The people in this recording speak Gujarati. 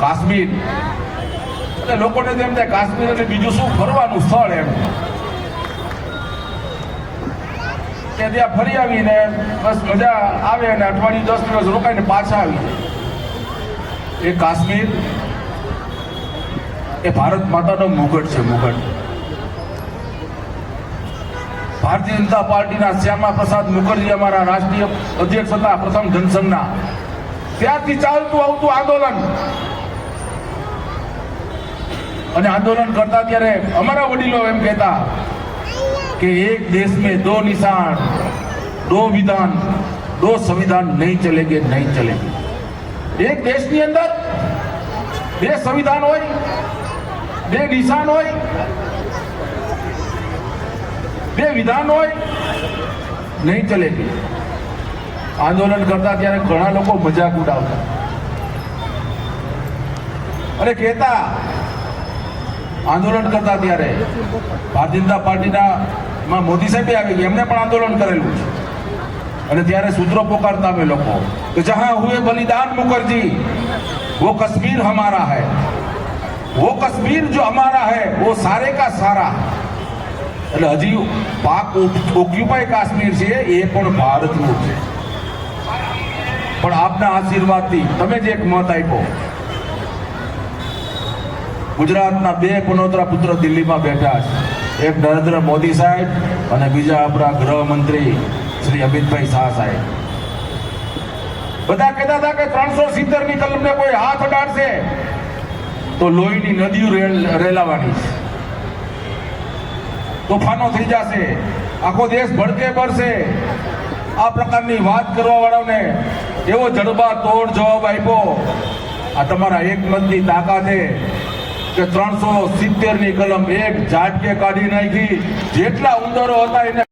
કાશ્મીર. એટલે લોકોને તો એમ થાય કાશ્મીર એટલે બીજું શું ફરવાનું સ્થળ એમ. કે ત્યાં ફરી આવીને બસ મજા આવે અને અઠવાડિયું દસ દિવસ રોકાઈને પાછા આવી. એ કાશ્મીર, એ ભારત માતાનો મુગટ છે, મુગટ. ભારતીય જનતા પાર્ટીના શ્યામા પ્રસાદ મુખર્જી અમારા રાષ્ટ્રીય અધ્યક્ષ હતા, પ્રથમ જનસંઘના. ત્યારથી ચાલતું આવતું આંદોલન. અને આંદોલન કરતા ત્યારે અમારા વડીલો એમ કહેતા કે એક દેશ મેં દો નિશાન, દો વિધાન, દો સંવિધાન નહીં ચલે કે નહીં ચલેગે એક દેશની અંદર બે સંવિધાન હોય, બે નિશાન હોય, બે વિધાન હોય, નહીં ચલે. ચલેગી આંદોલન કરતા ત્યારે ઘણા લોકો મજાક ઉડાવતા. અને કહેતા આંદોલન કરતા ત્યારે ભારતીય જનતા પાર્ટીના માં મોદી સાહેબે આવી ગયા. એમને પણ આંદોલન કરેલું છે. અને ત્યારે સૂત્રો પોકારતા અમે લોકો. કે જહાં હુએ બલિદાન મુખર્જી વો કશ્મીર હમારા હૈ. વો કશ્મીર જો હમારા હૈ, વો સારે કા સારા. એટલે હજી પાક ઓક્યુપાઈ કાશ્મીર છે એ પણ ભારતનું છે. પણ આપના આશીર્વાદથી તમે જે એક મત આપ્યો ગુજરાતના બે પનોતરા પુત્ર દિલ્હીમાં બેઠા છે. એક નરેન્દ્ર મોદી સાહેબ અને બીજા આપણા ગૃહમંત્રી શ્રી અમિતભાઈ શાહ સાહેબ. બધા કહેતા હતા કે ત્રણસો સિત્તેરની કલમને કોઈ હાથ અડાડશે તો લોહીની નદીઓ રેલ- રેલાવાની છે. તોફાનો થઈ જશે. આખો દેશ ભડકે ભરશે આ પ્રકારની વાત કરવા વાળાને એવો જડબા તોડ જવાબ આપ્યો. આ તમારા એક મતની તાકાતે કે ત્રણસો સિત્તેરની કલમ એક ઝાટકે કાઢી નાખી. જેટલા ઉંદરો હતા એને